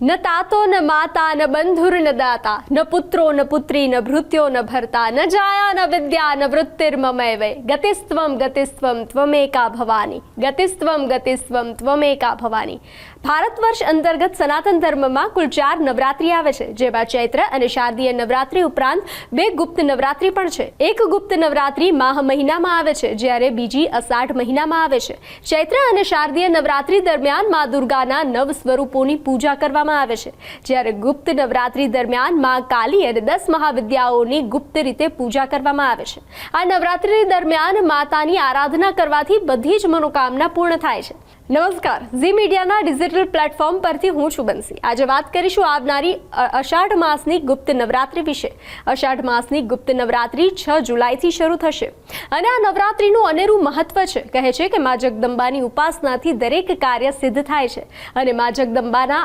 ન તાતો ન માતા ન બંધુર ન દાતા ન પુત્રો ન પુત્રી ન ભૃત્યો ન ભરતા ન જાયા ન વિદ્યા ન વૃત્તિર્મમય વય ગતિસ્ત્વમ ગતિસ્ત્વમ ત્વમેકા ભવાની ગતિસ્ત્વમ ગતિસ્ત્વમ ત્વમેકા ભવાની ભારત વર્ષ અંતર્ગત સનાતન ધર્મમાં કુલ ચાર નવરાત્રી આવે છે જેમાં ચૈત્ર અને શારદીય નવરાત્રી ઉપરાંત બે ગુપ્ત નવરાત્રી પણ છે. એક ગુપ્ત નવરાત્રી માહ મહિનામાં આવે છે, જ્યારે બીજી અષાઢ મહિનામાં આવે છે. ચૈત્ર અને શારદીય નવરાત્રી દરમિયાન મા દુર્ગાના નવ સ્વરૂપોની પૂજા કરવામાં આવે છે. જ્યારે ગુપ્ત નવરાત્રી દરમિયાન મા કાલી અને દસ મહાવિદ્યાઓની ગુપ્ત રીતે પૂજા કરવામાં આવે છે. આ નવરાત્રી દરમિયાન માતાની આરાધના કરવાથી બધી જ મનોકામના પૂર્ણ થાય છે. નમસ્કાર. ઝી મીડિયાના ડિજિટલ પ્લેટફોર્મ પરથી હું છું બંસી. આજે વાત કરીશું આવનારી અષાઢ માસની ગુપ્ત નવરાત્રી વિશે. અષાઢ માસની ગુપ્ત નવરાત્રી છ જુલાઈથી શરૂ થશે. અને આ નવરાત્રીનું અનેરું મહત્વ છે. કહે છે કે મા જગદંબાની ઉપાસનાથી દરેક કાર્ય સિદ્ધ થાય છે. અને મા જગદંબાના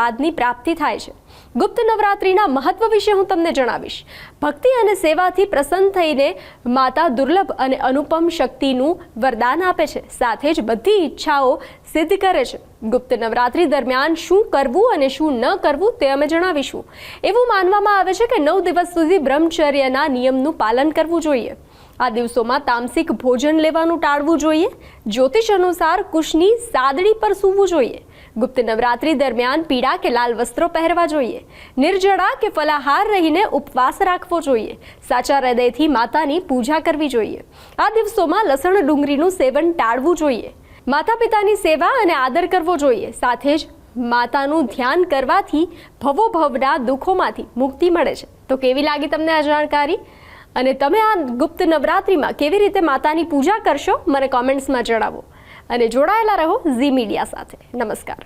આશીર્વાદની પ્રાપ્તિ થાય છે. ગુપ્ત નવરાત્રિના મહત્વ વિશે હું તમને જણાવીશ. ભક્તિ અને સેવાથી પ્રસન્ન થઈને માતા દુર્લભ અને અનુપમ શક્તિનું વરદાન આપે છે. સાથે જ બધી ઈચ્છાઓ સિદ્ધ કરે છે. ગુપ્ત નવરાત્રી દરમિયાન શું કરવું અને શું ન કરવું તે અમે જણાવીશું. એવું માનવામાં આવે છે કે નવ દિવસ સુધી બ્રહ્મચર્યના નિયમનું પાલન કરવું જોઈએ. આ દિવસોમાં તામસિક ભોજન લેવાનું ટાળવું જોઈએ. જ્યોતિષ અનુસાર કુશની સાદડી પર સૂવું જોઈએ. ગુપ્ત નવરાત્રી દરમિયાન પીળા કે લાલ વસ્ત્રો પહેરવા જોઈએ. નિર્જળા કે ફલાહાર રહીને ઉપવાસ રાખવો જોઈએ. સાચા હૃદયથી માતાની પૂજા કરવી જોઈએ. આ દિવસોમાં લસણ ડુંગળીનું સેવન ટાળવું જોઈએ. માતા પિતાની સેવા અને આદર કરવો જોઈએ. સાથે જ માતાનું ધ્યાન કરવાથી ભવોભવના દુઃખોમાંથી મુક્તિ મળે છે. તો કેવી લાગી તમને આ જાણકારી? અને તમે આ ગુપ્ત નવરાત્રિમાં કેવી રીતે માતાની પૂજા કરશો? મને કોમેન્ટ્સમાં જણાવો. અને જોડાયેલા રહો ઝી મીડિયા સાથે. નમસ્કાર.